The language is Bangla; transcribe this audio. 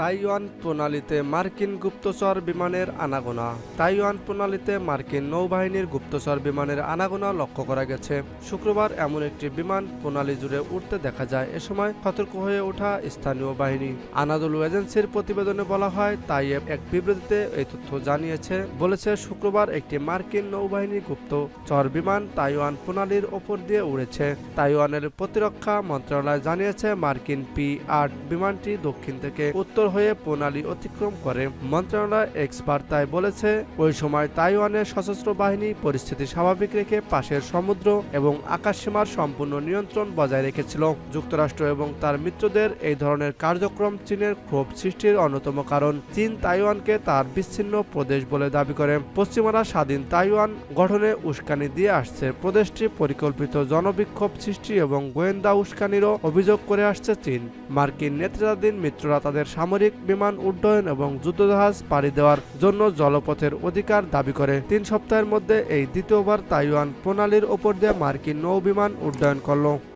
তাইওয়ান প্রণালীতে মার্কিন গুপ্তচর বিমানের আনাগোনা। তাইওয়ান প্রণালীতে মার্কিন নৌবাহিনীর গুপ্তচর বিমানের আনাগোনা লক্ষ্য করা গেছে। শুক্রবার এমন একটি বিমান প্রণালী জুড়ে উঠতে দেখা যায়। এ সময় সতর্ক হয়ে ওঠা স্থানীয় বাহিনী। আনাদুল এজেন্সির প্রতিবেদনে বলা হয়, তাইয়েব এক বিবৃতিতে এই তথ্য জানিয়েছে। বলেছে, শুক্রবার একটি মার্কিন নৌবাহিনী গুপ্তচর বিমান তাইওয়ান প্রণালীর ওপর দিয়ে উড়েছে। তাইওয়ানের প্রতিরক্ষা মন্ত্রণালয় জানিয়েছে, মার্কিন পি আট বিমানটি দক্ষিণ থেকে উত্তর হয়ে প্রণালী অতিক্রম করে। মন্ত্রণালয় এক্স বার্তায় বলেছে, ওই সময় তাইওয়ানের সশস্ত্র বাহিনী পরিস্থিতি স্বাভাবিক রেখে পাশের সমুদ্র এবং আকাশসীমার সম্পূর্ণ নিয়ন্ত্রণ বজায় রেখেছিল। যুক্তরাষ্ট্র এবং তার মিত্রদের এই ধরনের কার্যক্রম চীনের ক্ষোভ সৃষ্টির অন্যতম কারণ। চীন তাইওয়ানকে তার বিচ্ছিন্ন প্রদেশ বলে দাবি করে। পশ্চিমারা স্বাধীন তাইওয়ান গঠনে উস্কানি দিয়ে আসছে। প্রদেশটি পরিকল্পিত জনবিক্ষোভ সৃষ্টি এবং গোয়েন্দা উস্কানিরও অভিযোগ করে আসছে চীন। মার্কিন নেতৃত্বাধীন মিত্ররা তাদের সামরিক বিমান উড্ডয়ন এবং যুদ্ধজাহাজ পাড়ি দেওয়ার জন্য জলপথের অধিকার দাবি করে। তিন সপ্তাহের মধ্যে এই দ্বিতীয়বার তাইওয়ান প্রণালীর ওপর দিয়ে মার্কিন নৌ বিমান উড্ডয়ন করল।